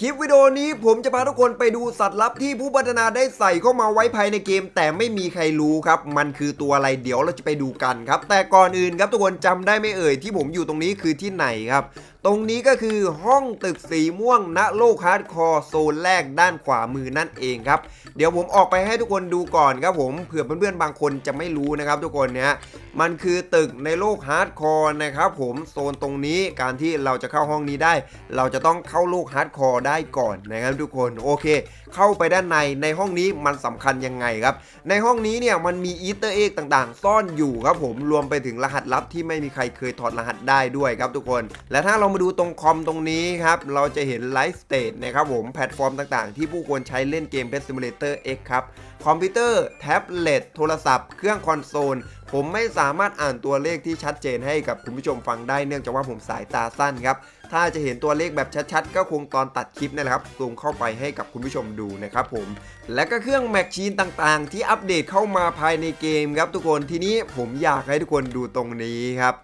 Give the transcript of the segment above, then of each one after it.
คลิปวิดีโอนี้ผมจะพาทุกคนไปดูสัตว์ลับที่ผู้พัฒนาได้ใส่เข้ามาไว้ภายในเกม แต่ไม่มีใครรู้ครับ มันคือตัวอะไรเดี๋ยวเราจะไปดูกันครับ แต่ก่อนอื่นครับทุกคนจำได้ไม่เอ่ยที่ผมอยู่ตรงนี้คือที่ไหนครับ ตรงนี้ก็คือห้องตึกสีม่วงณโลกฮาร์ดคอร์โซนแรกด้านขวามือนั่นเองครับ เดี๋ยวผมออกไปให้ทุกคนดูก่อนครับผมเผื่อเพื่อนๆบางคนจะไม่รู้นะครับ ทุกคนเนี่ยมันคือตึกในโลกฮาร์ดคอร์นะครับผมโซนตรงนี้การที่เราจะเข้าห้องนี้ได้ เราจะต้องเข้าโลกฮาร์ดคอร์ได้ก่อนนะครับทุกคนโอเค เข้าไปด้านในในห้องนี้มันสำคัญยังไงครับ ในห้องนี้เนี่ยมันมีอีสเตอร์เอ็กต่างๆ ซ่อนอยู่ครับผมรวมไปถึงรหัสลับที่ไม่มีใครเคยถอดรหัสได้ด้วยครับทุกคน และถ้าเรามาดูตรงคอมตรงนี้ครับ เราจะเห็นไลฟ์สเตทนะครับผมแพลตฟอร์มต่างๆ ที่ผู้คนใช้เล่นเกม Pet Simulator X ครับ คอมพิวเตอร์ แท็บเล็ต โทรศัพท์ เครื่องคอนโซล ผมไม่สามารถอ่านตัวเลขที่ชัดเจนให้กับคุณผู้ชมฟังได้เนื่องจากว่าผมสายตาสั้นครับ ถ้าจะเห็นตัวเลขแบบชัดๆ ก็คงตอนตัดคลิปนี่แหละครับซูมเข้าไปให้กับคุณผู้ชมดูนะครับผม และก็เครื่องแมชชีนต่างๆ ที่อัปเดตเข้ามาภายในเกมครับทุกคนทีนี้ผมอยากให้ทุกคนดูตรงนี้ครับ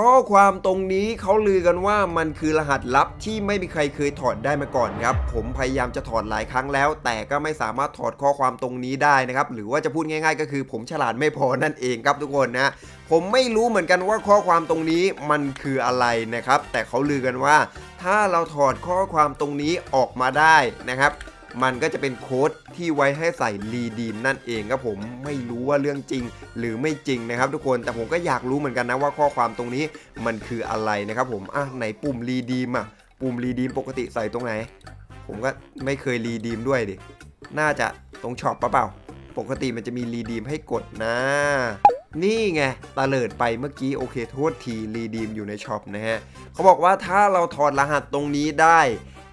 ข้อความตรงนี้เขาลือกันว่ามันคือรหัสลับที่ไม่มีใครเคยถอดได้มาก่อนครับ ผมพยายามจะถอดหลายครั้งแล้ว แต่ก็ไม่สามารถถอดข้อความตรงนี้ได้นะครับ หรือว่าจะพูดง่ายๆ ก็คือผมฉลาดไม่พอนั่นเองครับทุกคนนะ ผมไม่รู้เหมือนกันว่าข้อความตรงนี้มันคืออะไรนะครับ แต่เขาลือกันว่า ถ้าเราถอดข้อความตรงนี้ออกมาได้นะครับ มันก็จะเป็นโค้ดที่ไว้ให้ใส่รีดีมนั่นเองครับผมไม่รู้ว่าเรื่องจริง หรือไม่จริงนะครับ ทุกคนแต่ผมก็อยากรู้เหมือนกันนะว่าข้อความตรงนี้มันคืออะไรนะครับผมอะไหนปุ่มรีดีมอะปุ่มรีดีมปกติใส่ตรงไหน ผมก็ไม่เคยรีดีมด้วยดิน่าจะตรงช็อปปะเปล่า ปกติมันจะมีรีดีมให้กดนะ นี่ไงตาเลิดไปเมื่อกี้โอเคโทษทีรีดีมอยู่ในช็อปนะฮะเขาบอกว่าถ้าเราถอดรหัสตรงนี้ได้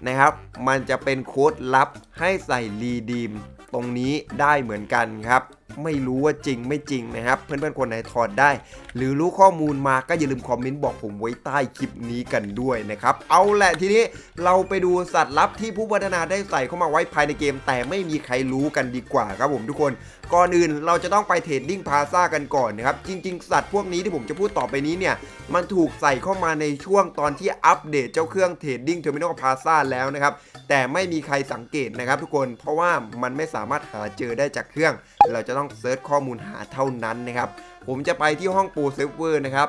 นะครับ มันจะเป็นโค้ดลับให้ใส่รีดีมตรงนี้ได้เหมือนกันครับ ไม่รู้ว่าจริงไม่จริงนะครับ เพื่อนๆคนไหนถอดได้ หรือรู้ข้อมูลมาก็อย่าลืมคอมเมนต์บอกผมไว้ใต้คลิปนี้กันด้วยนะครับ เอาแหละทีนี้เราไปดูสัตว์ลับที่ผู้พัฒนาได้ใส่เข้ามาไว้ภายในเกม แต่ไม่มีใครรู้กันดีกว่าครับผมทุกคน ก่อนอื่นเราจะต้องไปเทรดดิ้งพาซากันก่อนนะครับ จริง ๆ สัตว์พวกนี้ที่ผมจะพูดต่อไปนี้เนี่ย มันถูกใส่เข้ามาในช่วงตอนที่อัปเดตเจ้าเครื่องเทรดดิ้งเทอร์มินอลพาซาแล้วนะครับ แต่ไม่มีใครสังเกตนะครับทุกคน เพราะว่ามันไม่สามารถหาเจอได้จากเครื่อง เราจะต้องเซิร์ชข้อมูลหาเท่านั้นนะครับ ผมจะไปที่ห้องปูเซิร์ฟเวอร์นะครับ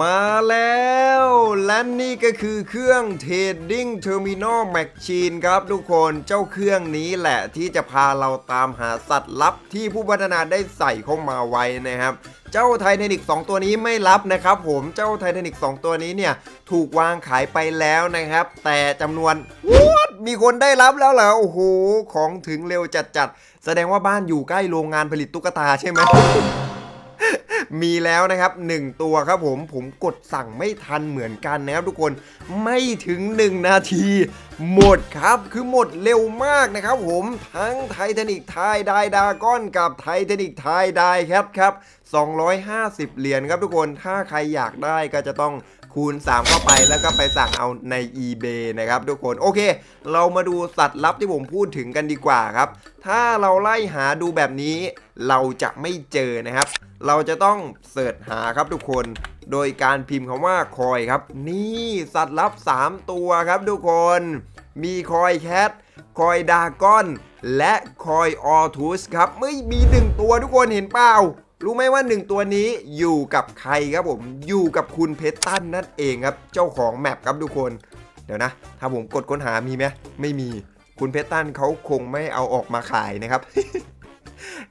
มาแล้ว และนี่ก็คือเครื่อง Trading Terminal Machine ครับทุกคนเจ้าเครื่องนี้แหละที่จะพาเราตามหาสัตว์ลับที่ผู้พัฒนาได้ใส่เข้ามาไว้นะครับ เจ้าไทเทนิก2 ตัวนี้ไม่รับนะครับผมเจ้าไทเทนิก2 ตัวนี้เนี่ย ถูกวางขายไปแล้วนะครับ แต่จำนวน What? มีคนได้รับแล้วเหรอโอ้โหของถึงเร็วจัดๆแสดงว่าบ้านอยู่ใกล้โรงงานผลิตตุ๊กตาใช่ไหม มีแล้วนะครับ 1 ตัวครับผมผมกดสั่งไม่ทันเหมือนกันนะครับทุกคนไม่ถึง 1 นาที หมดครับคือหมดเร็วมากนะครับผมทั้งไททานิกไทยไดดาก้อนกับไททานิกไทยไดแคทครับ250 เหรียญครับทุกคนถ้าใครอยากได้ก็จะต้อง คูณ 3 เข้าไปแล้วก็ไปสั่งเอาใน eBay นะครับทุกคนโอเค เรามาดูสัตว์ลับที่ผมพูดถึงกันดีกว่าครับ ถ้าเราไล่หาดูแบบนี้ เราจะไม่เจอนะครับ เราจะต้องเสิร์ชหาครับทุกคน โดยการพิมพ์คำว่าคอยครับ นี่สัตว์ลับ 3 ตัวครับทุกคน มีคอยแคทคอยดากอน และคอยออทูสครับไม่มีหนึ่งตัวทุกคนเห็นเปล่า รู้ไหมว่า 1 ตัวนี้อยู่กับใครครับผมอยู่กับคุณเพชรตันนั่นเองครับ เจ้าของแมปครับทุกคน เดี๋ยวนะ ถ้าผมกดค้นหามีไหมไม่มีคุณเพชรตันเขาคงไม่เอาออกมาขายนะครับ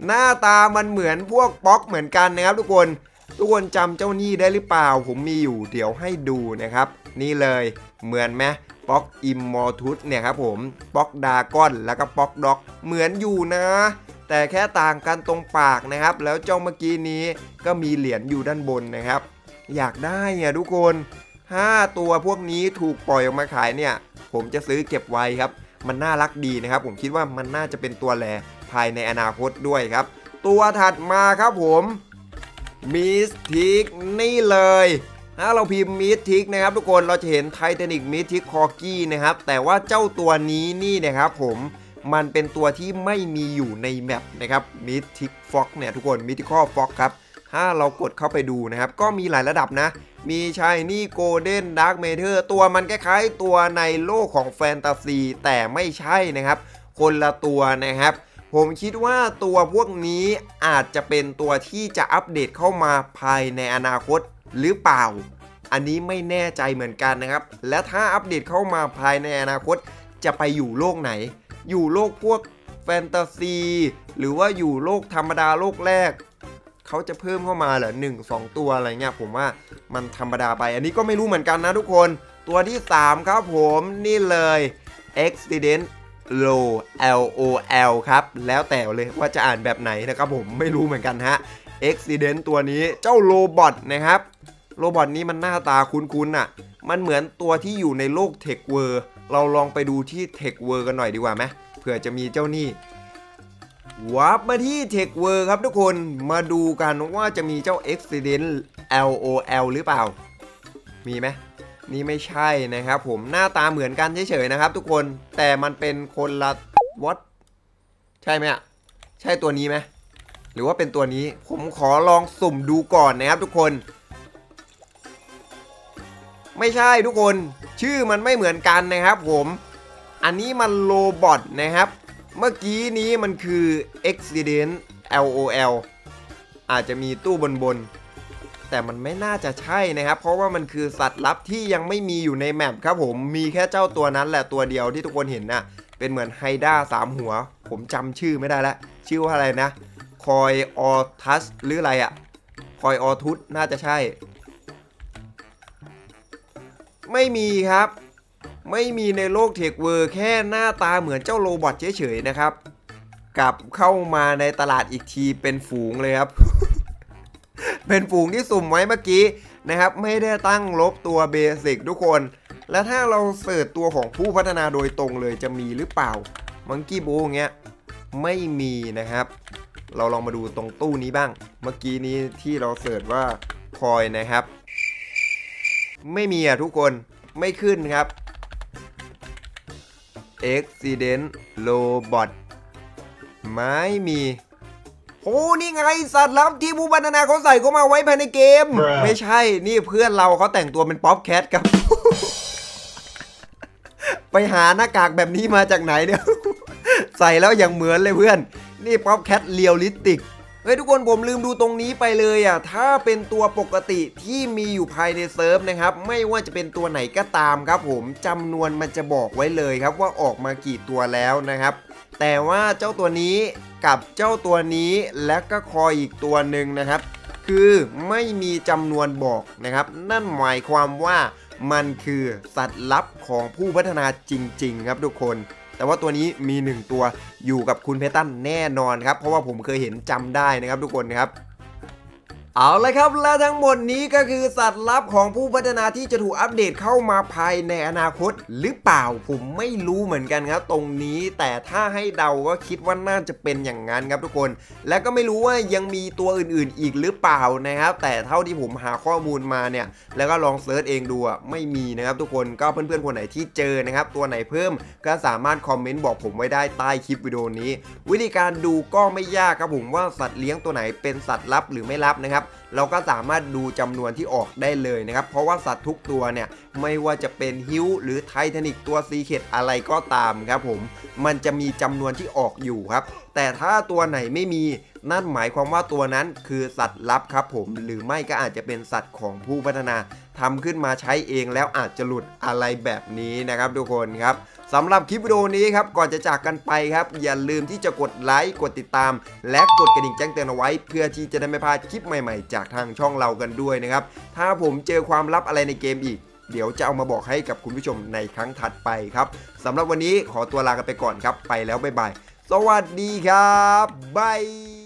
หน้าตามันเหมือนพวกป๊อกเหมือนกันนะครับ ทุกคนทุกคนจำเจ้านี่ได้หรือเปล่า ผมมีอยู่เดี๋ยวให้ดูนะครับ นี่เลยเหมือนไหมป๊อกอิมมอร์ทุสเนี่ยครับผมป๊อกดากอนแล้วก็ป๊อกด็อกเหมือนอยู่นะ แต่แค่ต่างกันตรงปากนะครับ แล้วเจ้าเมื่อกี้นี้ก็มีเหรียญอยู่ด้านบนนะครับ อยากได้เนี่ยทุกคน 5 ตัวพวกนี้ถูกปล่อยออกมาขายเนี่ย ผมจะซื้อเก็บไว้ครับ มันน่ารักดีนะครับ ผมคิดว่ามันน่าจะเป็นตัวแลภายในอนาคตด้วยครับ ตัวถัดมาครับผมมิสทิกนี่เลยถ้าเราพิมพ์มิสทิกนะครับทุกคนเราจะเห็นไทเทนิกมิสทิกคอกี้นะครับแต่ว่าเจ้าตัวนี้นี่นะครับผม มันเป็นตัวที่ไม่มีอยู่ในแมปนะครับมิสทิกฟ็อกเนี่ยทุกคนมิทิคอฟ็อกครับถ้าเรากดเข้าไปดูนะครับ ก็มีหลายระดับนะ มีชายนี่โกลเด้นดาร์กเมเทอร์ตัวมันคล้ายๆตัวในโลกของแฟนตาซีแต่ไม่ใช่นะครับ คนละตัวนะครับ ผมคิดว่าตัวพวกนี้อาจจะเป็นตัวที่จะอัปเดตเข้ามาภายในอนาคตหรือเปล่า อันนี้ไม่แน่ใจเหมือนกันนะครับ และถ้าอัปเดตเข้ามาภายในอนาคตจะไปอยู่โลกไหน อยู่โลกพวกแฟนตาซี หรือว่าอยู่โลกธรรมดาโลกแรก เขาจะเพิ่มเข้ามาเหรอหนึ่งสองตัวอะไรเงี้ยผมว่ามันธรรมดาไป อันนี้ก็ไม่รู้เหมือนกันนะทุกคนตัวที่ 3 ครับผมนี่เลย Accident Low L O L ครับ แล้วแต่เลยว่าจะอ่านแบบไหนนะครับผมไม่รู้เหมือนกันฮะ Accident ตัวนี้เจ้าโรบอทนะครับโรบอทนี้มันหน้าตาคุ้นๆน่ะ มันเหมือนตัวที่อยู่ในโลกเทคเวอร์ เราลองไปดูที่เทคเวอร์กันหน่อยดีกว่าไหมเผื่อจะมีเจ้านี่วาร์ปมาที่เทคเวอร์ครับทุกคนมาดูกันว่าจะมีเจ้า Accident LOL หรือเปล่า มีไหมนี่ไม่ใช่นะครับผมหน้าตาเหมือนกันเฉยๆนะครับ ทุกคนแต่มันเป็นคนละวัดใช่ไหมอะใช่ตัวนี้ไหมหรือว่าเป็นตัวนี้ผมขอลองสุ่มดูก่อนนะครับทุกคน ไม่ใช่ทุกคน ชื่อมันไม่เหมือนกันนะครับผมอันนี้มันโรบอทนะครับ เมื่อกี้นี้มันคือ accident LOL อาจจะมีตู้บนบนแต่มันไม่น่าจะใช่นะครับ เพราะว่ามันคือสัตว์ลับที่ยังไม่มีอยู่ในแมปครับผมมีแค่เจ้าตัวนั้นแหละตัวเดียวที่ทุกคนเห็นนะเป็นเหมือนไฮด้าสามหัว ผมจำชื่อไม่ได้แล้วชื่อว่าอะไรนะคอยออทัสหรืออะไรอะคอยออทุสน่าจะใช่ ไม่มีครับ ไม่มีในโลกเทคเวอร์แค่หน้าตาเหมือนเจ้าโรบอทเฉยๆนะครับ กลับเข้ามาในตลาดอีกทีเป็นฝูงเลยครับ เป็นฝูงที่สุ่มไว้เมื่อกี้นะครับ ไม่ได้ตั้งลบตัวเบสิกทุกคน และถ้าเราเสิร์ชตัวของผู้พัฒนาโดยตรงเลยจะมีหรือเปล่ามังกี้โบเงี้ยไม่มีนะครับ เราลองมาดูตรงตู้นี้บ้าง เมื่อกี้นี้ที่เราเสิร์ชว่าคอยนะครับ ไม่มีอะทุกคนไม่ขึ้นครับ Accident Robot ไม่มี โอ้ นี่ไงสัตว์ลับที่ผู้พัฒนาเขาใส่เข้ามาไว้ภายในเกม Bruh ไม่ใช่ นี่เพื่อนเราเขาแต่งตัวเป็นป๊อปแคทครับ ไปหาหน้ากากแบบนี้มาจากไหนเนี่ย ใส่แล้วอย่างเหมือนเลยเพื่อน นี่ป๊อปแคทเรียลลิสติกเฮ้ยทุกคนผมลืมดูตรงนี้ไปเลยอะถ้าเป็นตัวปกติที่มีอยู่ภายในเซิร์ฟนะครับไม่ว่าจะเป็นตัวไหนก็ตามครับผมจำนวนมันจะบอกไว้เลยครับว่าออกมากี่ตัวแล้วนะครับ แต่ว่าเจ้าตัวนี้กับเจ้าตัวนี้และก็คอยอีกตัวหนึ่งนะครับ คือไม่มีจำนวนบอกนะครับ นั่นหมายความว่ามันคือสัตว์ลับของผู้พัฒนาจริง ๆ ครับทุกคน แต่ว่าตัวนี้มี 1 ตัวอยู่กับคุณเพตันแน่นอนครับ เพราะว่าผมเคยเห็นจำได้นะครับทุกคนครับ เอาละครับ และทั้งหมดนี้ก็คือสัตว์ลับของผู้พัฒนาที่จะถูกอัปเดตเข้ามาภายในอนาคตหรือเปล่าผมไม่รู้เหมือนกันครับ ตรงนี้แต่ถ้าให้เดาก็คิดว่าน่าจะเป็นอย่างนั้นครับทุกคน และก็ไม่รู้ว่ายังมีตัวอื่นๆ อีกหรือเปล่านะครับ แต่เท่าที่ผมหาข้อมูลมาเนี่ย แล้วก็ลองเซิร์ชเองดูไม่มีนะครับทุกคนก็เพื่อนๆคนไหนที่เจอนะครับ ตัวไหนเพิ่มก็สามารถคอมเมนต์บอกผมไว้ได้ใต้คลิปวิดีโอนี้ วิธีการดูก็ไม่ยากครับผมว่าสัตว์เลี้ยงตัวไหนเป็นสัตว์ลับหรือไม่ลับนะครับเราก็สามารถดูจำนวนที่ออกได้เลยนะครับ เพราะว่าสัตว์ทุกตัวเนี่ยไม่ว่าจะเป็นฮิวหรือไททานิกตัวซีเคดอะไรก็ตามครับผมมันจะมีจำนวนที่ออกอยู่ครับ แต่ถ้าตัวไหนไม่มีนั่นหมายความว่าตัวนั้นคือสัตว์ลับครับผม หรือไม่ก็อาจจะเป็นสัตว์ของผู้พัฒนาทำขึ้นมาใช้เองแล้วอาจจะหลุดอะไรแบบนี้นะครับทุกคนครับ สำหรับคลิปวิดีโอนี้ครับก่อนจะจากกันไปครับ อย่าลืมที่จะกดไลค์กดติดตาม และกดกระดิ่งแจ้งเตือนเอาไว้ เพื่อที่จะได้ไม่พลาดคลิปใหม่ๆ จากทางช่องเรากันด้วยนะครับถ้าผมเจอความลับอะไรในเกมอีก เดี๋ยวจะเอามาบอกให้กับคุณผู้ชมในครั้งถัดไปครับสำหรับวันนี้ขอตัวลากันไปก่อนครับ ไปแล้วบ๊ายบายสวัสดีครับบาย